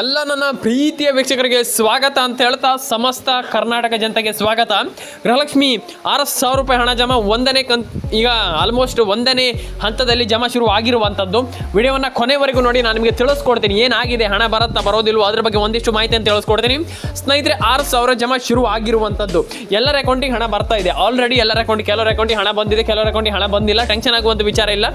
ಎಲ್ಲ ನನ್ನ ಪ್ರೀತಿಯ ವೀಕ್ಷಕರಿಗೆ ಸ್ವಾಗತ ಅಂತ ಹೇಳ್ತಾ ಸಮಸ್ತ ಕರ್ನಾಟಕ ಜನತೆಗೆ ಸ್ವಾಗತ. ಗೃಹಲಕ್ಷ್ಮಿ ಆರು ಸಾವಿರ ರೂಪಾಯಿ ಹಣ ಜಮಾ ಒಂದನೇ ಕಂತ್ ಈಗ ಆಲ್ಮೋಸ್ಟ್ ಒಂದನೇ ಹಂತದಲ್ಲಿ ಜಮಾ ಶುರು ಆಗಿರುವಂಥದ್ದು ವಿಡಿಯೋವನ್ನು ಕೊನೆವರೆಗೂ ನೋಡಿ, ನಾನು ನಿಮಗೆ ತಿಳಿಸ್ಕೊಡ್ತೀನಿ. ಏನಾಗಿದೆ, ಹಣ ಬರುತ್ತಾ ಬರೋದಿಲ್ವೋ, ಅದ್ರ ಬಗ್ಗೆ ಒಂದಿಷ್ಟು ಮಾಹಿತಿ ಅಂತ ತಿಳಿಸ್ಕೊಡ್ತೀನಿ. ಸ್ನೇಹಿತರೆ, ಆರು ಸಾವಿರ ಜಮಾ ಶುರು ಆಗಿರುವಂಥದ್ದು ಎಲ್ಲರ ಅಕೌಂಟಿಗೆ ಹಣ ಬರ್ತಾ ಇದೆ. ಆಲ್ರೆಡಿ ಎಲ್ಲರ ಅಕೌಂಟ್, ಕೆಲವರ ಅಕೌಂಟಿಗೆ ಹಣ ಬಂದಿದೆ, ಕೆಲವರ ಅಕೌಂಟಿಗೆ ಹಣ ಬಂದಿಲ್ಲ. ಟೆನ್ಷನ್ ಆಗುವಂಥ ವಿಚಾರ ಇಲ್ಲ.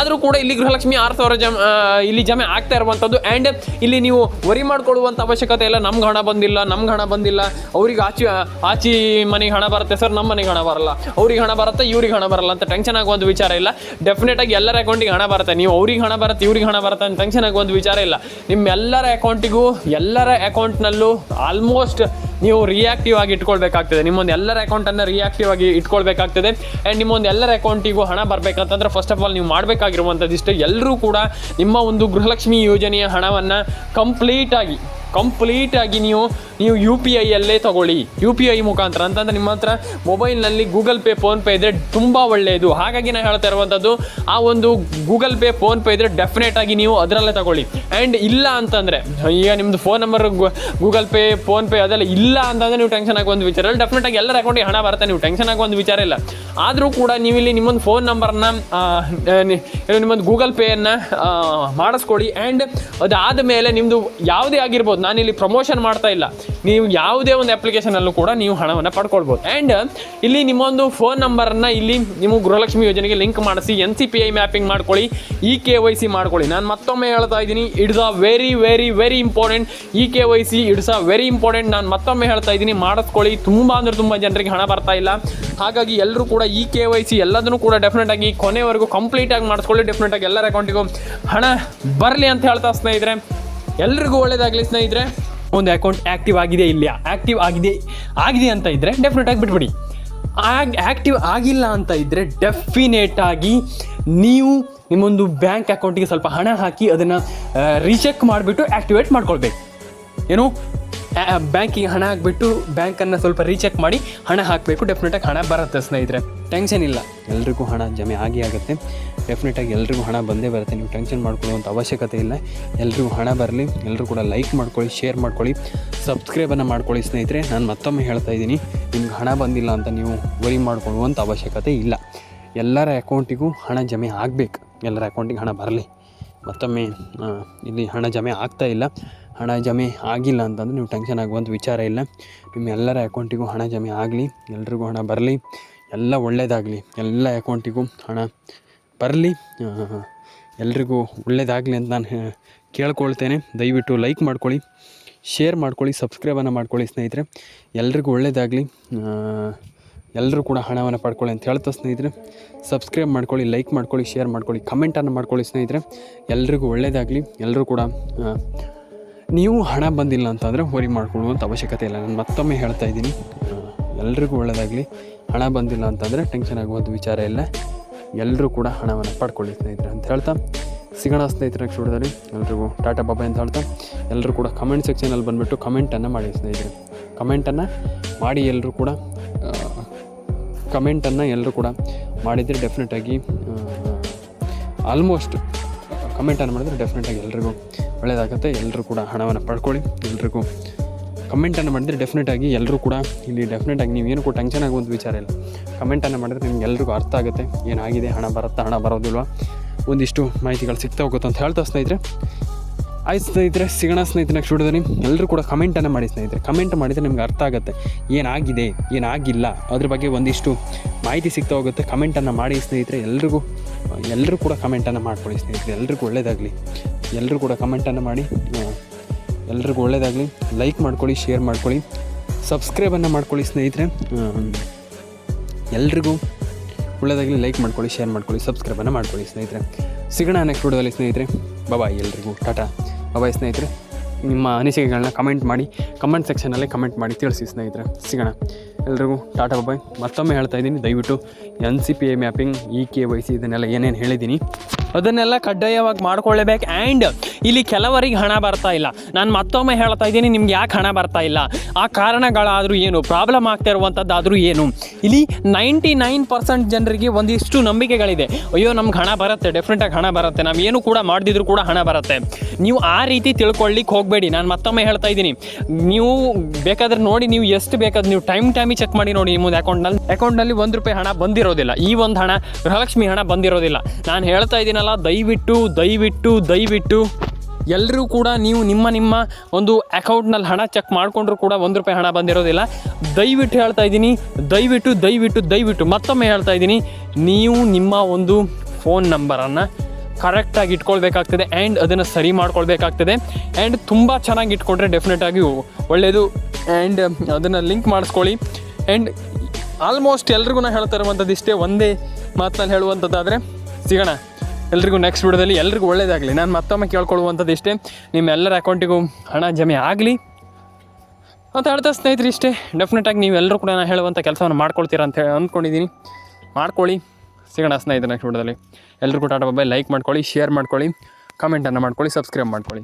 ಆದರೂ ಕೂಡ ಇಲ್ಲಿ ಗೃಹಲಕ್ಷ್ಮಿ ಆರು ಸಾವಿರ ಜಮ ಇಲ್ಲಿ ಜಮೆ ಆಗ್ತಾ ಇರುವಂಥದ್ದು ಆ್ಯಂಡ್ ಇಲ್ಲಿ ನೀವು ವರಿ ಮಾಡ್ಕೊಳ್ಳುವಂಥ ಅವಶ್ಯಕತೆ ಇಲ್ಲ. ನಮ್ಗೆ ಹಣ ಬಂದಿಲ್ಲ, ನಮ್ಗೆ ಹಣ ಬಂದಿಲ್ಲ. ಅವ್ರಿಗೆ ಆಚೆ, ಆಚಿ ಮನೆಗೆ ಹಣ ಬರುತ್ತೆ ಸರ್ ನಮ್ಮ ಮನೆಗೆ ಹಣ ಬರಲ್ಲ. ಅವ್ರಿಗೆ ಹಣ ಬರುತ್ತೆ, ಇವ್ರಿಗೆ ಹಣ ಬರಲ್ಲ ಅಂತ ಟೆನ್ಷನ್ ಆಗುವಂಥ ವಿಚಾರ ಇಲ್ಲ. ಡೆಫಿನೆಟಾಗಿ ಎಲ್ಲರ ಅಕೌಂಟಿಗೆ ಹಣ ಬರುತ್ತೆ. ನೀವು ಅವ್ರಿಗೆ ಹಣ ಬರುತ್ತೆ, ಇವ್ರಿಗೆ ಹಣ ಬರುತ್ತೆ ಅಂತ ಟೆನ್ಷನ್ ಆಗುವಂಥ ವಿಚಾರ ಇಲ್ಲ. ನಿಮ್ಮೆಲ್ಲರ ಅಕೌಂಟಿಗೂ ಎಲ್ಲರ ಅಕೌಂಟ್ನಲ್ಲೂ ಆಲ್ಮೋಸ್ಟ್ ನೀವು ರಿಯಾಕ್ಟಿವ್ ಆಗಿ ಇಟ್ಕೊಳ್ಬೇಕಾಗ್ತದೆ. ನಿಮ್ಮೊಂದು ಎಲ್ಲರ ಅಕೌಂಟನ್ನು ರಿಯಾಕ್ಟಿವ್ ಆಗಿ ಇಟ್ಕೊಳ್ಬೇಕಾಗ್ತದೆ. ಆ್ಯಂಡ್ ನಿಮ್ಮೊಂದು ಎಲ್ಲರ ಅಕೌಂಟಿಗೂ ಹಣ ಬರಬೇಕಂತಂದ್ರೆ ಫಸ್ಟ್ ಆಫ್ ಆಲ್ ನೀವು ಮಾಡಬೇಕಾಗಿರುವಂಥದ್ದು ಇಷ್ಟೇ ಎಲ್ಲರೂ ಕೂಡ ನಿಮ್ಮ ಒಂದು ಗೃಹಲಕ್ಷ್ಮಿ ಯೋಜನೆಯ ಹಣವನ್ನು ಕಂಪ್ಲೀಟಾಗಿ ಕಂಪ್ಲೀಟಾಗಿ ನೀವು ನೀವು ಯು ಪಿ ಐಯಲ್ಲೇ ತಗೊಳ್ಳಿ. ಯು ಪಿ ಐ ಮುಖಾಂತರ. ಅಂತಂದ್ರೆ ನಿಮ್ಮ ಹತ್ರ ಮೊಬೈಲ್ನಲ್ಲಿ ಗೂಗಲ್ ಪೇ ಫೋನ್ಪೇ ಇದ್ದರೆ ತುಂಬ ಒಳ್ಳೆಯದು ಹಾಗಾಗಿ ನಾನು ಹೇಳ್ತಾ ಇರುವಂಥದ್ದು ಆ ಒಂದು ಗೂಗಲ್ ಪೇ ಫೋನ್ಪೇ ಇದ್ದರೆ ಡೆಫಿನೆಟ್ ಆಗಿ ನೀವು ಅದರಲ್ಲೇ ತಗೊಳ್ಳಿ. ಆ್ಯಂಡ್ ಇಲ್ಲ ಅಂತಂದರೆ, ಈಗ ನಿಮ್ಮದು phone number Google Pay PhonePe ಅದೆಲ್ಲ ಇಲ್ಲ ಅಂತಂದರೆ ನೀವು ಟೆನ್ಷನ್ ಆಗೋ ಒಂದು ವಿಚಾರ ಇಲ್ಲ. ಡೆಫಿನೆಟ್ ಆಗಿ ಎಲ್ಲರ ಅಕೌಂಟಿಗೆ ಹಣ ಬರುತ್ತೆ, ನೀವು ಟೆನ್ಷನ್ ಆಗೋ ಒಂದು ವಿಚಾರ ಇಲ್ಲ. ಆದರೂ ಕೂಡ ನೀವು ಇಲ್ಲಿ ನಿಮ್ಮೊಂದು ಫೋನ್ ನಂಬರ್ನ ನಿಮ್ಮೊಂದು ಗೂಗಲ್ ಪೇಯನ್ನು ಮಾಡಿಸ್ಕೊಳ್ಳಿ ಆ್ಯಂಡ್ ಅದಾದ ಮೇಲೆ ನಿಮ್ಮದು ಯಾವುದೇ ಆಗಿರ್ಬೋದು ನಾನಿಲ್ಲಿ ಪ್ರಮೋಷನ್ ಮಾಡ್ತಾ ಇಲ್ಲ. ನೀವು ಯಾವುದೇ ಒಂದು ಅಪ್ಲಿಕೇಶನಲ್ಲೂ ಕೂಡ ನೀವು ಹಣವನ್ನು ಪಡ್ಕೊಳ್ಬೋದು. ಆ್ಯಂಡ್ ಇಲ್ಲಿ ನಿಮ್ಮೊಂದು ಫೋನ್ ನಂಬರನ್ನು ಇಲ್ಲಿ ನಿಮ್ಮ ಗೃಹಲಕ್ಷ್ಮಿ ಯೋಜನೆಗೆ ಲಿಂಕ್ ಮಾಡಿಸಿ N C P I mapping ಮಾಡ್ಕೊಳ್ಳಿ ಇ ಕೆ ವೈ ಸಿ ಮಾಡ್ಕೊಳ್ಳಿ. ನಾನು ಮತ್ತೊಮ್ಮೆ ಹೇಳ್ತಾ ಇದ್ದೀನಿ it's a very very very important E K Y C it's a very important ನಾನು ಮತ್ತೊಮ್ಮೆ ಹೇಳ್ತಾ ಇದ್ದೀನಿ, ಮಾಡಿಸ್ಕೊಳ್ಳಿ. ತುಂಬ ಅಂದರೆ ತುಂಬ ಜನರಿಗೆ ಹಣ ಬರ್ತಾ ಇಲ್ಲ. ಹಾಗಾಗಿ ಎಲ್ಲರೂ ಕೂಡ ಇ ಕೆ ವೈ ಸಿ ಎಲ್ಲದನ್ನು ಕೂಡ ಡೆಫಿನೆಟ್ ಆಗಿ ಕೊನೆವರೆಗೂ ಕಂಪ್ಲೀಟ್ ಆಗಿ ಮಾಡಿಸ್ಕೊಳ್ಳಿ. ಡೆಫಿನೆಟ್ ಆಗಿ ಎಲ್ಲರ ಅಕೌಂಟಿಗೂ ಹಣ ಬರಲಿ ಅಂತ ಹೇಳ್ತಾ ಸ್ನೇಹಿತರೆ. ಎಲ್ರಿಗೂ ಒಳ್ಳೇದಾಗಲಿ ಸ್ನೇಹಿತರೆ. ಒಂದು ಅಕೌಂಟ್ ಆ್ಯಕ್ಟಿವ್ ಆಗಿದೆ ಇಲ್ಲ ಆ್ಯಕ್ಟಿವ್ ಆಗಿದೆ ಆಗಿದೆ ಅಂತ ಇದ್ದರೆ ಡೆಫಿನೆಟ್ ಆಗಿ ಬಿಟ್ಬಿಡಿ. ಆಗ ಆ್ಯಕ್ಟಿವ್ ಆಗಿಲ್ಲ ಅಂತ ಇದ್ದರೆ ಡೆಫಿನೇಟ್ ಆಗಿ ನೀವು ನಿಮ್ಮೊಂದು ಬ್ಯಾಂಕ್ ಅಕೌಂಟಿಗೆ ಸ್ವಲ್ಪ ಹಣ ಹಾಕಿ ಅದನ್ನು ರೀಚೆಕ್ ಮಾಡಿಬಿಟ್ಟು ಆ್ಯಕ್ಟಿವೇಟ್ ಮಾಡ್ಕೊಳ್ಬೇಕು. ಏನು? ಬ್ಯಾಂಕಿಗೆ ಹಣ ಹಾಕ್ಬಿಟ್ಟು ಬ್ಯಾಂಕನ್ನು ಸ್ವಲ್ಪ ರೀಚೆಕ್ ಮಾಡಿ ಹಣ ಹಾಕಬೇಕು. ಡೆಫಿನೆಟಾಗಿ ಹಣ ಬರುತ್ತೆ ಸ್ನೇಹಿತರೆ. ಟೆನ್ಷನ್ ಇಲ್ಲ. ಎಲ್ರಿಗೂ ಹಣ ಜಮೆ ಆಗಿ ಆಗುತ್ತೆ. ಡೆಫಿನೆಟಾಗಿ ಎಲ್ರಿಗೂ ಹಣ ಬಂದೇ ಬರುತ್ತೆ. ನೀವು ಟೆನ್ಷನ್ ಮಾಡ್ಕೊಳ್ಳುವಂಥ ಅವಶ್ಯಕತೆ ಇಲ್ಲ. ಎಲ್ರಿಗೂ ಹಣ ಬರಲಿ. ಎಲ್ಲರೂ ಕೂಡ ಲೈಕ್ ಮಾಡ್ಕೊಳ್ಳಿ ಶೇರ್ ಮಾಡ್ಕೊಳ್ಳಿ ಸಬ್ಸ್ಕ್ರೈಬನ್ನು ಮಾಡ್ಕೊಳ್ಳಿ ಸ್ನೇಹಿತರೆ. ನಾನು ಮತ್ತೊಮ್ಮೆ ಹೇಳ್ತಾ ಇದ್ದೀನಿ, ನಿಮ್ಗೆ ಹಣ ಬಂದಿಲ್ಲ ಅಂತ ನೀವು ವರಿ ಮಾಡ್ಕೊಳ್ಳುವಂಥ ಅವಶ್ಯಕತೆ ಇಲ್ಲ. ಎಲ್ಲರ ಅಕೌಂಟಿಗೂ ಹಣ ಜಮೆ ಆಗಬೇಕು. ಎಲ್ಲರ ಅಕೌಂಟಿಗೆ ಹಣ ಬರಲಿ. ಮತ್ತೊಮ್ಮೆ ಇಲ್ಲಿ ಹಣ ಜಮೆ ಆಗ್ತಾ ಇಲ್ಲ. ಹಣ ಜಮೆ ಆಗಿಲ್ಲ ಅಂತಂದರೆ ನೀವು ಟೆನ್ಷನ್ ಆಗುವಂಥ ವಿಚಾರ ಇಲ್ಲ. ನಿಮ್ಮ ಎಲ್ಲರ ಅಕೌಂಟಿಗೂ ಹಣ ಜಮೆ ಆಗಲಿ, ಎಲ್ರಿಗೂ ಹಣ ಬರಲಿ, ಎಲ್ಲ ಒಳ್ಳೆಯದಾಗಲಿ ಎಲ್ಲ ಅಕೌಂಟಿಗೂ ಹಣ ಬರಲಿ ಎಲ್ರಿಗೂ ಒಳ್ಳೆಯದಾಗಲಿ ಅಂತ ನಾನು ಕೇಳ್ಕೊಳ್ತೇನೆ. ದಯವಿಟ್ಟು ಲೈಕ್ ಮಾಡ್ಕೊಳ್ಳಿ ಶೇರ್ ಮಾಡ್ಕೊಳ್ಳಿ ಸಬ್ಸ್ಕ್ರೈಬನ್ನು ಮಾಡ್ಕೊಳ್ಳಿ ಸ್ನೇಹಿತರೆ. ಎಲ್ರಿಗೂ ಒಳ್ಳೆಯದಾಗಲಿ ಎಲ್ಲರೂ ಕೂಡ ಹಣವನ್ನು ಪಡ್ಕೊಳ್ಳಿ ಅಂತ ಹೇಳ್ತಾ ಸ್ನೇಹಿತರೆ. ಸಬ್ಸ್ಕ್ರೈಬ್ ಮಾಡ್ಕೊಳ್ಳಿ ಲೈಕ್ ಮಾಡ್ಕೊಳ್ಳಿ ಶೇರ್ ಮಾಡ್ಕೊಳ್ಳಿ ಕಮೆಂಟನ್ನು ಮಾಡ್ಕೊಳ್ಳಿ ಸ್ನೇಹಿತರೆ. ಎಲ್ರಿಗೂ ಒಳ್ಳೆಯದಾಗಲಿ ಎಲ್ಲರೂ ಕೂಡ ನೀವು ಹಣ ಬಂದಿಲ್ಲ ಅಂತಂದರೆ ಹೋರಿ ಮಾಡ್ಕೊಳ್ಳುವಂಥ ಅವಶ್ಯಕತೆ ಇಲ್ಲ. ನಾನು ಮತ್ತೊಮ್ಮೆ ಹೇಳ್ತಾ ಇದ್ದೀನಿ. ಎಲ್ರಿಗೂ ಒಳ್ಳೆಯದಾಗಲಿ ಹಣ ಬಂದಿಲ್ಲ ಅಂತಂದರೆ ಟೆನ್ಷನ್ ಆಗುವಂಥ ವಿಚಾರ ಇಲ್ಲ. ಎಲ್ಲರೂ ಕೂಡ ಹಣವನ್ನು ಪಡ್ಕೊಳ್ಳಿ ಸ್ನೇಹಿತರೆ ಅಂತ ಹೇಳ್ತಾ, ಸಿಗೋಣ ಸ್ನೇಹಿತರ ಸ್ಟುಡಿಯೋದಲ್ಲಿ ಎಲ್ರಿಗೂ ಟಾಟಾ ಬಾಬಾ ಅಂತ ಹೇಳ್ತಾ ಎಲ್ಲರೂ ಕೂಡ ಕಮೆಂಟ್ ಸೆಕ್ಷನಲ್ಲಿ ಬಂದುಬಿಟ್ಟು ಕಮೆಂಟನ್ನು ಮಾಡಿ ಸ್ನೇಹಿತರೆ. ಕಮೆಂಟನ್ನು ಮಾಡಿ ಎಲ್ಲರೂ ಕೂಡ ಕಮೆಂಟನ್ನು ಎಲ್ಲರೂ ಕೂಡ ಮಾಡಿದರೆ ಡೆಫಿನೆಟಾಗಿ ಆಲ್ಮೋಸ್ಟ್ ಕಮೆಂಟನ್ನು ಮಾಡಿದರೆ ಡೆಫಿನೆಟಾಗಿ ಎಲ್ರಿಗೂ ಒಳ್ಳೆಯದಾಗುತ್ತೆ ಎಲ್ಲರೂ ಕೂಡ ಹಣವನ್ನು ಪಡ್ಕೊಳ್ಳಿ. ಎಲ್ರಿಗೂ ಕಮೆಂಟನ್ನು ಮಾಡಿದರೆ ಡೆಫಿನೆಟಾಗಿ ಎಲ್ಲರೂ ಕೂಡ ಇಲ್ಲಿ ಡೆಫಿನೆಟಾಗಿ ನೀವು ಕೂಡ ಟೆನ್ಷನ್ ಆಗುವಂಥ ವಿಚಾರ ಇಲ್ಲ. ಕಮೆಂಟನ್ನು ಮಾಡಿದರೆ ನಿಮ್ಗೆ ಎಲ್ರಿಗೂ ಅರ್ಥ ಆಗುತ್ತೆ. ಏನಾಗಿದೆ, ಹಣ ಬರುತ್ತಾ, ಹಣ ಬರೋದಿಲ್ವಾ? ಒಂದಿಷ್ಟು ಮಾಹಿತಿಗಳು ಸಿಗ್ತಾ ಹೋಗುತ್ತೆ ಅಂತ ಹೇಳ್ತಾ ಸ್ನೇಹಿತರೆ. ಆಯ್ತು ಸ್ನೇಹಿತರೆ, ಸಿಗೋಣ ಸ್ನೇಹಿತರೆ ನೆಕ್ಸ್ಟ್ ವಿಡಿಯೋದಲ್ಲಿ. ಎಲ್ಲರೂ ಕೂಡ ಕಮೆಂಟನ್ನು ಮಾಡಿ ಸ್ನೇಹಿತರೆ. ಕಮೆಂಟ್ ಮಾಡಿದರೆ ನಿಮ್ಗೆ ಅರ್ಥ ಆಗುತ್ತೆ. ಏನಾಗಿದೆ, ಏನಾಗಿಲ್ಲ, ಅದ್ರ ಬಗ್ಗೆ ಒಂದಿಷ್ಟು ಮಾಹಿತಿ ಸಿಗ್ತಾ ಹೋಗುತ್ತೆ. ಕಮೆಂಟನ್ನು ಮಾಡಿ ಸ್ನೇಹಿತರೆ, ಎಲ್ರಿಗೂ ಎಲ್ಲರೂ ಕೂಡ ಕಮೆಂಟನ್ನು ಮಾಡ್ಕೊಳ್ಳಿ ಸ್ನೇಹಿತರೆ. ಎಲ್ರಿಗೂ ಒಳ್ಳೆಯದಾಗಲಿ ಎಲ್ಲರೂ ಕೂಡ ಕಮೆಂಟನ್ನು ಮಾಡಿ. ಎಲ್ರಿಗೂ ಒಳ್ಳೆಯದಾಗಲಿ ಲೈಕ್ ಮಾಡ್ಕೊಳ್ಳಿ ಶೇರ್ ಮಾಡ್ಕೊಳ್ಳಿ. ಸಬ್ಸ್ಕ್ರೈಬನ್ನು ಮಾಡ್ಕೊಳ್ಳಿ ಸ್ನೇಹಿತರೆ. ಎಲ್ರಿಗೂ ಒಳ್ಳೆಯದಾಗಲಿ ಲೈಕ್ ಮಾಡ್ಕೊಳ್ಳಿ ಶೇರ್ ಮಾಡ್ಕೊಳ್ಳಿ ಸಬ್ಸ್ಕ್ರೈಬನ್ನು ಮಾಡ್ಕೊಳ್ಳಿ ಸ್ನೇಹಿತರೆ. ಸಿಗೋಣ ನೆಕ್ಸ್ಟ್ ವಿಡಿಯೋದಲ್ಲಿ ಸ್ನೇಹಿತರೆ. ಬಾಯ್ ಎಲ್ರಿಗೂ. ಟಾಟಾ ಬಾಯ್ ಸ್ನೇಹಿತರೆ. ನಿಮ್ಮ ಅನಿಸಿಕೆಗಳನ್ನ ಕಮೆಂಟ್ ಮಾಡಿ ಕಮೆಂಟ್ ಸೆಕ್ಷನಲ್ಲಿ ಕಮೆಂಟ್ ಮಾಡಿ ತಿಳಿಸಿ ಸ್ನೇಹಿತರೆ. ಸಿಗೋಣ. ಎಲ್ರಿಗೂ ಟಾಟಾ ಬಾಯ್ ಮತ್ತೊಮ್ಮೆ ಹೇಳ್ತಾ ಇದ್ದೀನಿ. ದಯವಿಟ್ಟು N C P A mapping E K Y C ಇದನ್ನೆಲ್ಲ ಏನೇನು ಹೇಳಿದ್ದೀನಿ. ಅದನ್ನೆಲ್ಲ ಕಡ್ಡಾಯವಾಗಿ ಮಾಡ್ಕೊಳ್ಳೇಬೇಕು. ಆ್ಯಂಡ್ ಇಲ್ಲಿ ಕೆಲವರಿಗೆ ಹಣ ಬರ್ತಾ ಇಲ್ಲ. ನಾನು ಮತ್ತೊಮ್ಮೆ ಹೇಳ್ತಾ ಇದ್ದೀನಿ, ನಿಮ್ಗೆ ಯಾಕೆ ಹಣ ಬರ್ತಾ ಇಲ್ಲ? ಆ ಕಾರಣಗಳಾದರೂ ಏನು ಪ್ರಾಬ್ಲಮ್ ಆಗ್ತಾ ಇರುವಂಥದ್ದಾದರೂ ಏನು? ಇಲ್ಲಿ ನೈಂಟಿ ನೈನ್ ಪರ್ಸೆಂಟ್ ಜನರಿಗೆ ಒಂದಿಷ್ಟು ನಂಬಿಕೆಗಳಿದೆ. ಅಯ್ಯೋ, ನಮ್ಗೆ ಹಣ ಬರುತ್ತೆ ಡೆಫಿನೆಟಾಗಿ ಹಣ ಬರುತ್ತೆ, ನಾವು ಏನು ಕೂಡ ಮಾಡಿದ್ರು ಕೂಡ ಹಣ ಬರುತ್ತೆ. ನೀವು ಆ ರೀತಿ ತಿಳ್ಕೊಳ್ಳಿಕ್ಕೆ ಹೋಗಬೇಡಿ. ನಾನು ಮತ್ತೊಮ್ಮೆ ಹೇಳ್ತಾ ಇದ್ದೀನಿ. ನೀವು ಬೇಕಾದ್ರೆ ನೋಡಿ, ನೀವು ಎಷ್ಟು ಬೇಕಾದ್ರೆ ನೀವು ಟೈಮ್ ಟೈಮಿಗೆ ಚೆಕ್ ಮಾಡಿ ನೋಡಿ ನಿಮ್ಮದು ಅಕೌಂಟ್ನಲ್ಲಿ ಅಕೌಂಟ್ನಲ್ಲಿ ಒಂದು ರೂಪಾಯಿ ಹಣ ಬಂದಿರೋದಿಲ್ಲ. ಈ ಒಂದು ಹಣ, ಗೃಹಲಕ್ಷ್ಮಿ ಹಣ ಬಂದಿರೋದಿಲ್ಲ. ನಾನು ಹೇಳ್ತಾ ಇದ್ದೀನಲ್ಲ, ದಯವಿಟ್ಟು ದಯವಿಟ್ಟು ದಯವಿಟ್ಟು ಎಲ್ಲರೂ ಕೂಡ ನೀವು ನಿಮ್ಮ ನಿಮ್ಮ ಒಂದು ಅಕೌಂಟ್ನಲ್ಲಿ ಹಣ ಚೆಕ್ ಮಾಡಿಕೊಂಡ್ರು ಕೂಡ ಒಂದು ರೂಪಾಯಿ ಹಣ ಬಂದಿರೋದಿಲ್ಲ. ದಯವಿಟ್ಟು ಹೇಳ್ತಾ ಇದ್ದೀನಿ, ದಯವಿಟ್ಟು ದಯವಿಟ್ಟು ದಯವಿಟ್ಟು ಮತ್ತೊಮ್ಮೆ ಹೇಳ್ತಾ ಇದ್ದೀನಿ, ನೀವು ನಿಮ್ಮ ಒಂದು ಫೋನ್ ನಂಬರನ್ನು ಕರೆಕ್ಟಾಗಿ ಇಟ್ಕೊಳ್ಬೇಕಾಗ್ತದೆ ಆ್ಯಂಡ್ ಅದನ್ನು ಸರಿ ಮಾಡ್ಕೊಳ್ಬೇಕಾಗ್ತದೆ. ಆ್ಯಂಡ್ ತುಂಬ ಚೆನ್ನಾಗಿ ಇಟ್ಕೊಂಡ್ರೆ ಡೆಫಿನೆಟಾಗಿ ಒಳ್ಳೆಯದು ಆ್ಯಂಡ್ ಅದನ್ನು ಲಿಂಕ್ ಮಾಡಿಸ್ಕೊಳ್ಳಿ. ಆ್ಯಂಡ್ ಆಲ್ಮೋಸ್ಟ್ ಎಲ್ರಿಗೂ ಹೇಳ್ತಾ ಇರುವಂಥದ್ದು ಇಷ್ಟೇ, ಒಂದೇ ಮಾತಿನಲ್ಲಿ ಹೇಳುವಂಥದ್ದಾದರೆ, ಸಿಗೋಣ. ಎಲ್ರಿಗೂ ನೆಕ್ಸ್ಟ್ ವಿಡಿಯೋದಲ್ಲಿ ಎಲ್ರಿಗೂ ಒಳ್ಳೇದಾಗಲಿ. ನಾನು ಮತ್ತೊಮ್ಮೆ ಕೇಳ್ಕೊಳ್ಳುವಂಥದ್ದು ಇಷ್ಟೇ, ನಿಮ್ಮೆಲ್ಲರ ಅಕೌಂಟಿಗೂ ಹಣ ಜಮೆ ಆಗಲಿ ಅಂತ ಹೇಳ್ತಾ ಸ್ನೇಹಿತರೆ ಇಷ್ಟೇ. ಡೆಫಿನೆಟಾಗಿ ನೀವೆಲ್ಲರೂ ಕೂಡ ನಾನು ಹೇಳುವಂಥ ಕೆಲಸವನ್ನು ಮಾಡ್ಕೊಳ್ತೀರಾ ಅಂತ ಹೇಳಿ ಅಂದ್ಕೊಂಡಿದ್ದೀನಿ. ಮಾಡ್ಕೊಳ್ಳಿ. ಸಿಗೋಣ ಸ್ನೇಹಿತರೆ ನೆಕ್ಸ್ಟ್ ವಿಡಿಯೋದಲ್ಲಿ ಎಲ್ರಿಗೂ ಟಾಟಾ ಬಾಯ್ ಲೈಕ್ ಮಾಡ್ಕೊಳ್ಳಿ ಶೇರ್ ಮಾಡ್ಕೊಳ್ಳಿ ಕಮೆಂಟನ್ನು ಮಾಡ್ಕೊಳ್ಳಿ ಸಬ್ಸ್ಕ್ರೈಬ್ ಮಾಡ್ಕೊಳ್ಳಿ.